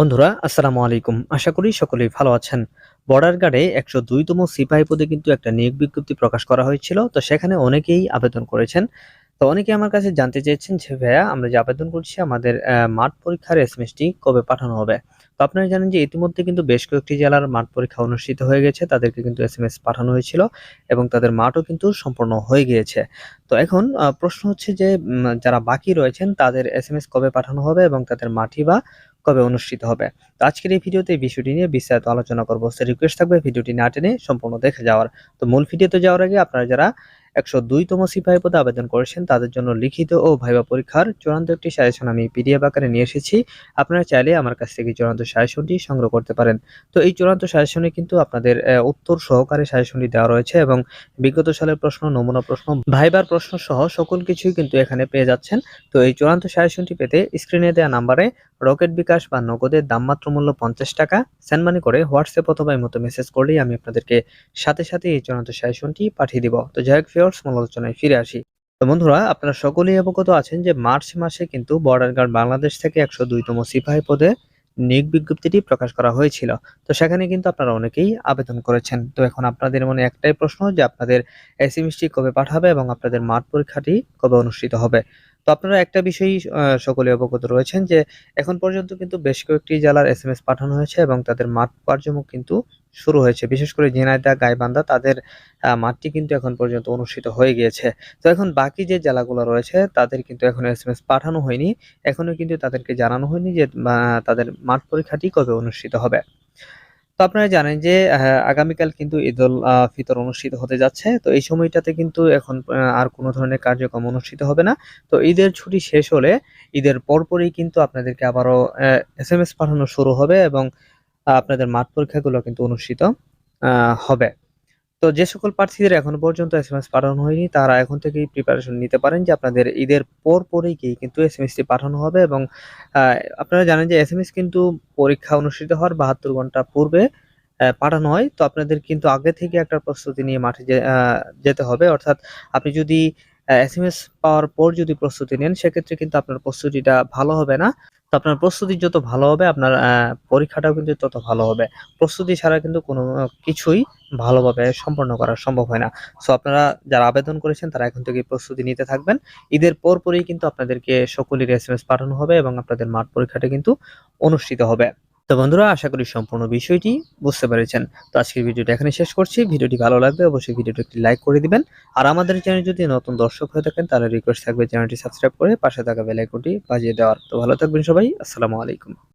বন্ধুরা, আসসালামু আলাইকুম। আশা করি সকলেই ভালো আছেন। বর্ডার গার্ডে একশো দুইতম সিপাহী পদে কিন্তু একটা নিয়োগ বিজ্ঞপ্তি প্রকাশ করা হয়েছিল, তো সেখানে অনেকেই আবেদন করেছেন। তো অনেকে আমার কাছে জানতে চেয়েছেন যে, ভাইয়া, আমরা যে আবেদন করছি, আমাদের মাঠ পরীক্ষার এসএমএসটি কবে পাঠানো হবে? তো আপনারা জানেন যে ইতিমধ্যে কিন্তু বেশ কয়েকটি জেলার মাঠ পরীক্ষা অনুষ্ঠিত হয়ে গেছে, তাদেরকে কিন্তু এস এম এস পাঠানো হয়েছিল এবং তাদের মাঠও কিন্তু সম্পূর্ণ হয়ে গিয়েছে। তো এখন প্রশ্ন হচ্ছে যে যারা বাকি রয়েছেন, তাদের এস এম এস কবে পাঠানো হবে এবং তাদের মাঠই বা কবে অনুষ্ঠিত হবে? তো আজকের এই ভিডিওতে এই বিষয়টি নিয়ে বিস্তারিত আলোচনা করব। রিকোয়েস্ট থাকবে ভিডিওটি না টেনে সম্পূর্ণ দেখে যাওয়ার। তো মূল ভিডিওতে যাওয়ার আগে আপনারা যারা একশো দুইতম সিপাহী পদে আবেদন করেছেন। তাদের জন্য লিখিত ও ভাইবা পরীক্ষার চূড়ান্ত একটি সাজেশন আমি পিডিএফ আকারে নিয়ে এসেছি। আপনারা চাইলে আমার কাছ থেকে চূড়ান্ত সাজেশনটি সংগ্রহ করতে পারেন। তো এই চূড়ান্ত সাজেশনে কিন্তু আপনাদের উত্তর সহকারে সাজেশনটি দেওয়া রয়েছে এবং বিগত সালের প্রশ্ন, নমুনা প্রশ্ন, ভাইবার প্রশ্ন সহ সকল কিছুই কিন্তু এখানে পেয়ে যাচ্ছেন। তো এই চূড়ান্ত সাজেশনটি পেতে স্ক্রিনে দেওয়া নাম্বারে রকেট বিকাশ বা নগদের দামমাত্র মূল্য পঞ্চাশ টাকা, সেন্ড মানি করে হোয়াটসঅ্যাপ অথবা এই মতো মেসেজ করলেই আমি আপনাদেরকে সাথে সাথে এই চূড়ান্ত সাজেশনটি পাঠিয়ে দিব। তো যাই হোক ফিওর্স সমালোচনায় ফিরে আসি। তো বন্ধুরা, আপনারা সকলেই অবগত আছেন যে মার্চ মাসে কিন্তু বর্ডার গার্ড বাংলাদেশ থেকে একশো দুইতম সিপাহী পদে নিয়োগ বিজ্ঞপ্তিটি প্রকাশ করা হয়েছিল। তো সেখানে কিন্তু আপনারা অনেকেই আবেদন করেছেন। তো এখন আপনাদের মনে একটাই প্রশ্ন যে আপনাদের এসএমএসটি কবে পাঠাবে এবং আপনাদের মাঠ পরীক্ষাটি কবে অনুষ্ঠিত হবে? আপনারা একটা বিষয়ই সকলে অবগত রয়েছেন যে, এখন পর্যন্ত কিন্তু বেশ কয়েকটি জেলার এস এসএমএস পাঠানো হয়েছে এবং তাদের মাঠ কার্যক্রম কিন্তু শুরু হয়েছে। বিশেষ করে ঝিনাইদহ, গাইবান্ধা তাদের মাঠটি কিন্তু এখন পর্যন্ত অনুষ্ঠিত হয়ে গিয়েছে। তো এখন বাকি যে জেলাগুলো রয়েছে, তাদের কিন্তু এখনও এসএমএস পাঠানো হয়নি। এখনও কিন্তু তাদেরকে জানানো হয়নি যে তাদের মাঠ পরীক্ষাটি কবে অনুষ্ঠিত হবে। তো আপনারা জানেন যে আগামীকাল কিন্তু ঈদ উল ফিতর অনুষ্ঠিত হতে যাচ্ছে। তো এই সময়টাতে কিন্তু এখন আর কোনো ধরনের কার্যক্রম অনুষ্ঠিত হবে না। তো ঈদের ছুটি শেষ হলে ঈদের পরপরই কিন্তু আপনাদেরকে আবারও এস এম এস পাঠানো শুরু হবে এবং আপনাদের মাঠ পরীক্ষাগুলো কিন্তু অনুষ্ঠিত হবে। তো যে সকল প্রার্থীদের এখন পর্যন্ত এস এম এস পাঠানো হয়নি, তারা এখন থেকেই প্রিপারেশন নিতে পারেন যে আপনাদের ঈদের পর পরেই কি কিন্তু এস এম টি পাঠানো হবে এবং আপনারা জানেন যে এস এম এস কিন্তু পরীক্ষা অনুষ্ঠিত হওয়ার বাহাত্তর ঘণ্টা পূর্বে পাঠানো হয়। তো আপনাদের কিন্তু আগে থেকে একটা প্রস্তুতি নিয়ে মাঠে যেতে হবে। অর্থাৎ আপনি যদি এস এম এস পাওয়ার পর যদি প্রস্তুতি নেন, সেক্ষেত্রে কিন্তু আপনার প্রস্তুতিটা ভালো হবে না। তো আপনার প্রস্তুতি যত ভালো হবে, আপনার পরীক্ষাটাও কিন্তু তত ভালো হবে। প্রস্তুতি ছাড়া কিন্তু কোনো কিছুই ভালোভাবে সম্পন্ন করা সম্ভব হয় না। সো আপনারা যারা আবেদন করেছেন, তারা এখন থেকে প্রস্তুতি নিতে থাকবেন। ঈদের পরপরই কিন্তু আপনাদেরকে সকলের এস এম এস পাঠানো হবে এবং আপনাদের মাঠ পরীক্ষাটা কিন্তু অনুষ্ঠিত হবে। তো বন্ধুরা, আশা করি সম্পূর্ণ বিষয়টি বুঝতে পেরেছেন। তো আজকের ভিডিওটা এখানে শেষ করছি। ভিডিওটি ভালো লাগবে অবশ্যই ভিডিওটি একটি লাইক করে দিবেন। আর আমাদের চ্যানেল যদি নতুন দর্শক হয়ে থাকেন, তাহলে রিকোয়েস্ট থাকবে চ্যানেলটি সাবস্ক্রাইব করে পাশে থাকা বেলাইকনটি বাজিয়ে দেওয়ার। তো ভালো থাকবেন সবাই। আসসালামু আলাইকুম।